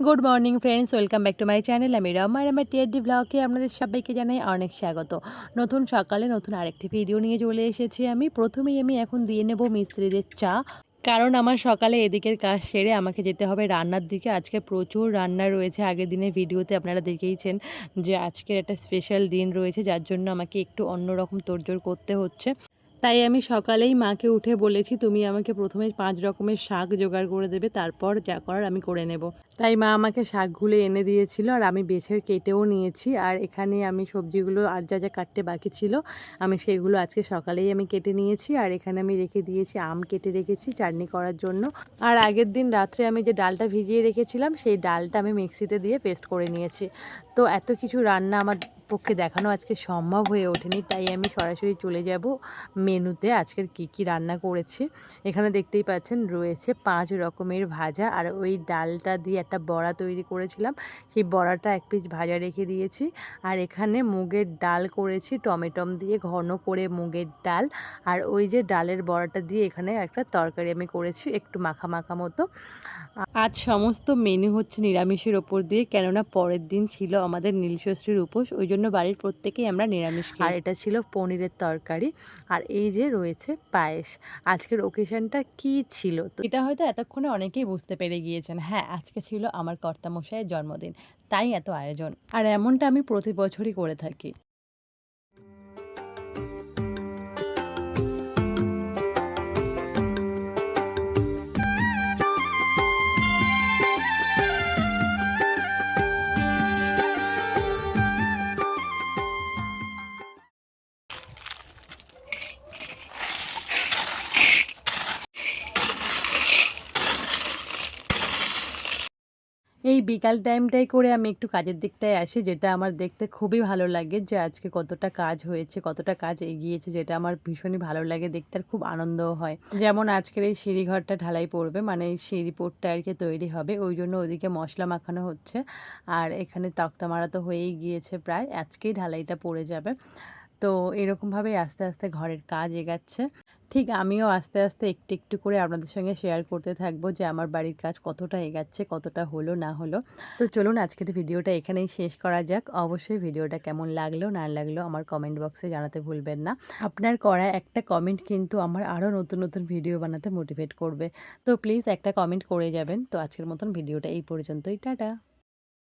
Good morning friends welcome back to my channel আমি রমা, আর আমার TRD ব্লগে আপনাদের সবাইকে জানাই অনেক স্বাগত। নতুন সকালে নতুন আরেকটি ভিডিও নিয়ে চলে এসেছি আমি। প্রথমেই আমি এখন দিয়ে নেব মিস্ত্রিদের চা। কারণ আমার সকালে এদিকের কাজ সেরে আমাকে যেতে হবে রান্নার দিকে। আজকে প্রচুর রান্না রয়েছে। আগের দিনের ভিডিওতে আপনারা দেখেইছেন যে আজকের একটা স্পেশাল দিন রয়েছে, যার জন্য আমাকে একটু অন্যরকম তোড়জোড় করতে হচ্ছে। তাই আমি সকালেই মাকে উঠে বলেছি, তুমি আমাকে প্রথমে পাঁচ রকমের শাক জোগাড় করে দেবে, তারপর যা করার আমি করে নেব। তাই মা আমাকে শাকগুলো এনে দিয়েছিল আর আমি বেছে কেটেও নিয়েছি আর এখানে আমি সবজিগুলো আর যা যা কাটতে বাকি ছিল, আমি সেগুলো আজকে সকালেই আমি কেটে নিয়েছি আর এখানে আমি রেখে দিয়েছি, আম কেটে রেখেছি চাটনি করার জন্য। আর আগের দিন রাত্রে আমি যে ডালটা ভিজিয়ে রেখেছিলাম, সেই ডালটা আমি মিক্সিতে দিয়ে পেস্ট করে নিয়েছি। তো এত কিছু রান্না আমার পক্ষে দেখানো আজকে সম্ভব হয়ে ওঠেনি, তাই আমি সরাসরি চলে যাব মেনুতে। আজকের কি কি রান্না করেছি? এখানে দেখতেই পাচ্ছেন, রয়েছে পাঁচ রকমের ভাজা আর ওই ডালটা দিয়ে একটা বড়া তৈরি করেছিলাম। সেই বড়াটা এক পিস ভাজা রেখে দিয়েছি। আর এখানে মুগের ডাল করেছি, টমেটম দিয়ে ঘন করে মুগের ডাল। আর ওই যে ডালের বড়াটা দিয়ে এখানে একটা তরকারি আমি করেছি, একটু মাখা মাখা মতো। আজ সমস্ত মেনু হচ্ছে নিরামিষের ওপর দিয়ে, কেননা পরের দিন ছিল আমাদের নীলষষ্ঠীর উপোস, ওই জন্য বাড়ির প্রত্যেকেই আমরা নিরামিষ আর এটা ছিল পনিরের তরকারি। আর এই যে রয়েছে পায়েস। আজকের ওকেশনটা কি ছিল? তো এটা হয়তো এতক্ষণে অনেকেই বুঝতে পেরে গিয়েছেন। হ্যাঁ আজকে ছিল আমার কর্তামশাইয়ের জন্মদিন। তাই এত আয়োজন। আর এমনটা আমি প্রতি বছরই করে থাকি। এই বিকাল টাইমটাই করে আমি একটু কাজের দিকটায় আসি, যেটা আমার দেখতে খুবই ভালো লাগে যে আজকে কতটা কাজ হয়েছে, কতটা কাজ এগিয়েছে, যেটা আমার ভীষণই ভালো লাগে, দেখতে আর খুব আনন্দও হয়। যেমন আজকের এই সিঁড়িঘরটা ঢালাই পড়বে মানে এই সিঁড়ি পোটটা আর কি তৈরি হবে, ওই জন্য ওদিকে মশলা মাখানো হচ্ছে, আর এখানে তক্তা মারা তো হয়েই গিয়েছে প্রায়, আজকেই ঢালাইটা পড়ে যাবে। তো এরকমভাবেই আস্তে আস্তে ঘরের কাজ এগাচ্ছে। ঠিক আমিও আস্তে আস্তে একটু একটু করে আপনাদের সঙ্গে শেয়ার করতে থাকব যে আমার বাড়ির কাজ কতটা এগাচ্ছে, কতটা হলো, না হলো। তো চলুন আজকের ভিডিওটা এখানেই শেষ করা যাক। অবশ্যই ভিডিওটা কেমন লাগল, না লাগল আমার কমেন্ট বক্সে জানাতে ভুলবেন না। আপনার করা একটা কমেন্ট কিন্তু আমার আরও নতুন নতুন ভিডিও বানাতে মোটিভেট করবে। তো প্লিজ একটা কমেন্ট করে যাবেন। তো আজকের মতন ভিডিওটা এই পর্যন্তই। টাটা!